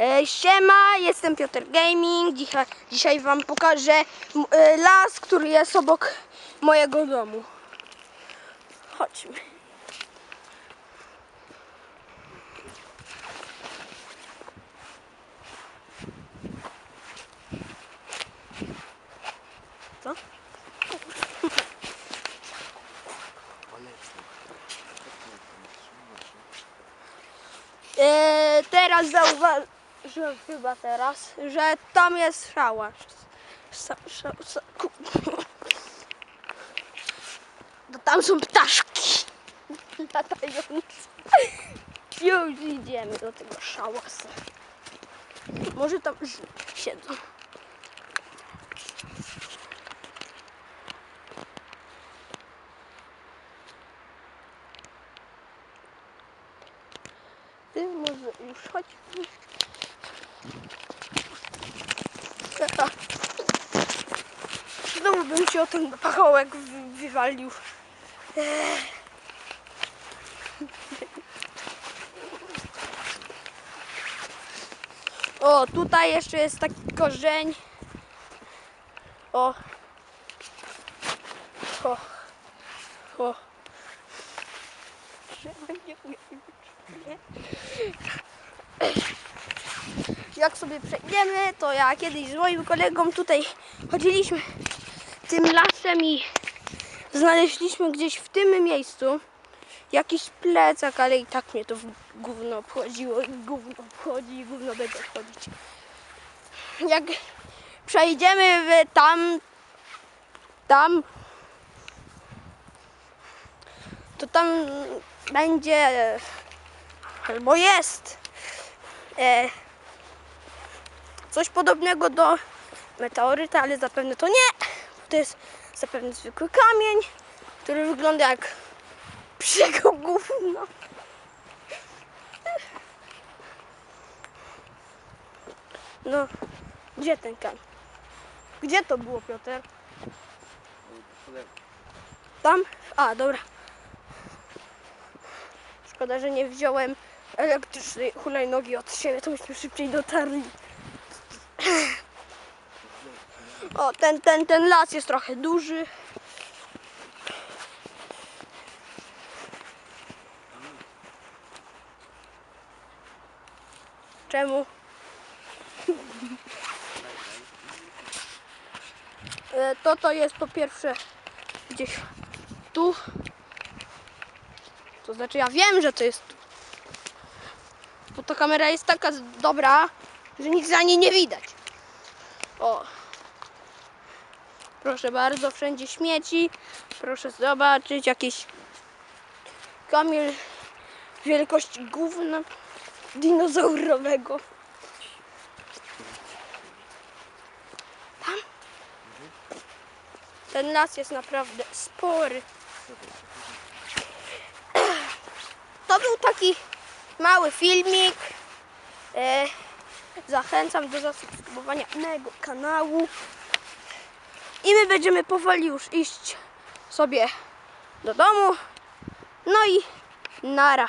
E, siema, jestem Piotr Gaming. Dzisiaj, dzisiaj Wam pokażę e, las, który jest obok mojego domu. Chodźmy. Co? E, teraz zauważyłem chyba teraz, że tam jest szała. No tam są ptaszki latające. Już idziemy do tego szałasa. Może tam siedzą. Ty może już chodź. Znowu bym się o ten pachołek wy- wywalił. O, tutaj jeszcze jest taki korzeń. O. O. O. Nie. Jak sobie przejdziemy, to ja kiedyś z moim kolegą tutaj chodziliśmy tym lasem i znaleźliśmy gdzieś w tym miejscu jakiś plecak, ale i tak mnie to w gówno obchodziło i gówno obchodzi i gówno będzie obchodzić. Jak przejdziemy w tam, tam, to tam będzie albo jest e, coś podobnego do meteoryta, ale zapewne to nie. To jest zapewne zwykły kamień, który wygląda jak psiego gówno. No, gdzie ten kamień? Gdzie to było, Piotr? Tam? A, dobra. Szkoda, że nie wziąłem elektrycznej hulajnogi od siebie, to byśmy szybciej dotarli. O, ten, ten, ten las jest trochę duży. Czemu? E, To to jest po pierwsze gdzieś tu. To znaczy ja wiem, że to jest tu. Bo ta kamera jest taka dobra, że nic za niej nie widać. O. Proszę bardzo, wszędzie śmieci. Proszę zobaczyć jakiś kamień wielkości gówna dinozaurowego. Tam. Ten las jest naprawdę spory. To był taki mały filmik. Zachęcam do zasubskrybowania mojego kanału. I my będziemy powoli już iść sobie do domu. No i nara.